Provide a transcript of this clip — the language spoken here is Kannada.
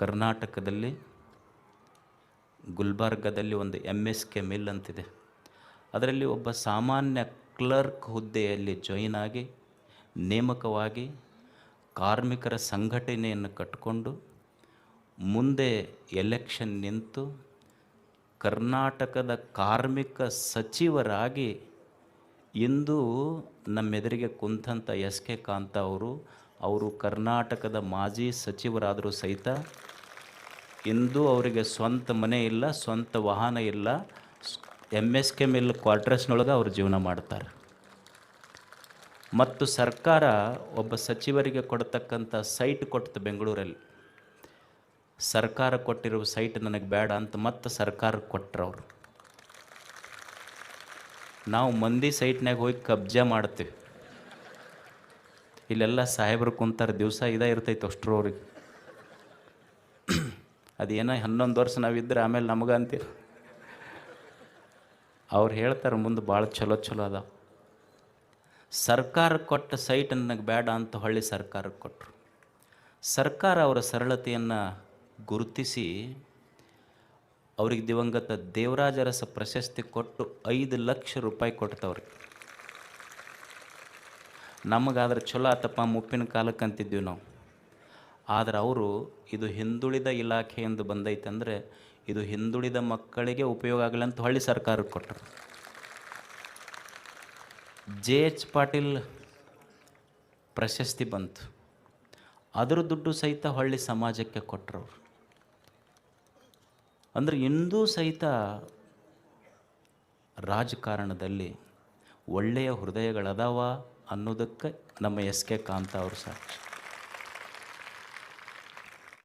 ಕರ್ನಾಟಕದಲ್ಲಿ ಗುಲ್ಬರ್ಗದಲ್ಲಿ ಒಂದು ಎಂ ಎಸ್ ಕೆ ಮಿಲ್ ಅಂತಿದೆ. ಅದರಲ್ಲಿ ಒಬ್ಬ ಸಾಮಾನ್ಯ ಕ್ಲರ್ಕ್ ಹುದ್ದೆಯಲ್ಲಿ ಜಾಯಿನ್ ಆಗಿ, ನೇಮಕವಾಗಿ ಕಾರ್ಮಿಕರ ಸಂಘಟನೆಯನ್ನು ಕಟ್ಟಿಕೊಂಡು ಮುಂದೆ ಎಲೆಕ್ಷನ್ ನಿಂತು ಕರ್ನಾಟಕದ ಕಾರ್ಮಿಕ ಸಚಿವರಾಗಿ ಇಂದು ನಮ್ಮೆದುರಿಗೆ ಕುಂತಂಥ ಎಸ್ ಕೆ ಕಾಂತ ಅವರು ಅವರು ಕರ್ನಾಟಕದ ಮಾಜಿ ಸಚಿವರಾದರೂ ಸಹಿತ ಇಂದು ಅವರಿಗೆ ಸ್ವಂತ ಮನೆ ಇಲ್ಲ, ಸ್ವಂತ ವಾಹನ ಇಲ್ಲ. ಎಂ ಎಸ್ ಕೆ ಮಿಲ್ ಕ್ವಾರ್ಟರ್ಸ್ನೊಳಗೆ ಅವರು ಜೀವನ ಮಾಡ್ತಾರೆ. ಮತ್ತು ಸರ್ಕಾರ ಒಬ್ಬ ಸಚಿವರಿಗೆ ಕೊಡ್ತಕ್ಕಂಥ ಸೈಟ್ ಕೊಟ್ಟು ಬೆಂಗಳೂರಲ್ಲಿ. ಸರ್ಕಾರ ಕೊಟ್ಟಿರುವ ಸೈಟ್ ನನಗೆ ಬೇಡ ಅಂತ ಮತ್ತೆ ಸರ್ಕಾರ ಕೊಟ್ಟರವರು ನಾವು ಮಂದಿ ಸೈಟ್ನಾಗ ಹೋಗಿ ಕಬ್ಜಾ ಮಾಡ್ತೀವಿ. ಇಲ್ಲೆಲ್ಲ ಸಾಹೇಬ್ರು ಕುಂತಾರೆ, ದಿವಸ ಇದೇ ಇರ್ತೈತೆ ಅಷ್ಟ್ರವ್ರಿಗೆ. ಅದೇನೋ ಹನ್ನೊಂದು ವರ್ಷ ನಾವಿದ್ದರೆ ಆಮೇಲೆ ನಮಗೆ ಅಂತೀರ ಅವ್ರು ಹೇಳ್ತಾರೆ ಮುಂದೆ ಭಾಳ ಚಲೋ ಚಲೋ ಅದಾವ. ಸರ್ಕಾರ ಕೊಟ್ಟ ಸೈಟ್ ನನಗೆ ಬೇಡ ಅಂತ ಹೊಳ್ಳಿ ಸರ್ಕಾರಕ್ಕೆ ಕೊಟ್ಟರು ಸರ್ಕಾರ ಅವರ ಸರಳತೆಯನ್ನು ಗುರುತಿಸಿ ಅವ್ರಿಗೆ ದಿವಂಗತ ದೇವರಾಜರಸ ಪ್ರಶಸ್ತಿ ಕೊಟ್ಟು ಐದು ಲಕ್ಷ ರೂಪಾಯಿ ಕೊಡ್ತವ್ರಿ ನಮಗಾದ್ರೆ ಚಲೋ ಆತಪ್ಪ, ಮುಪ್ಪಿನ ಕಾಲಕ್ಕೆ ಅಂತಿದ್ವಿ ನಾವು. ಆದರೆ ಅವರು ಇದು ಹಿಂದುಳಿದ ಇಲಾಖೆಯಿಂದ ಬಂದೈತೆ ಅಂದರೆ ಇದು ಹಿಂದುಳಿದ ಮಕ್ಕಳಿಗೆ ಉಪಯೋಗ ಆಗಲಿ ಅಂತ ಹೊಳ್ಳಿ ಸರ್ಕಾರಕ್ಕೆ ಕೊಟ್ಟರು. ಜೆ ಎಚ್ ಪಾಟೀಲ್ ಪ್ರಶಸ್ತಿ ಬಂತು. ಅದರ ದುಡ್ಡು ಸಹಿತ ಹೊಳ್ಳಿ ಸಮಾಜಕ್ಕೆ ಕೊಟ್ಟರು ಅಂದರೆ ಇಂದೂ ಸಹಿತ ರಾಜಕಾರಣದಲ್ಲಿ ಒಳ್ಳೆಯ ಹೃದಯಗಳದಾವ ಅನ್ನೋದಕ್ಕೆ ನಮ್ಮ ಎಸ್ ಕೆ ಕಾಂತ ಅವರು ಸಾಕ್ಷಿ.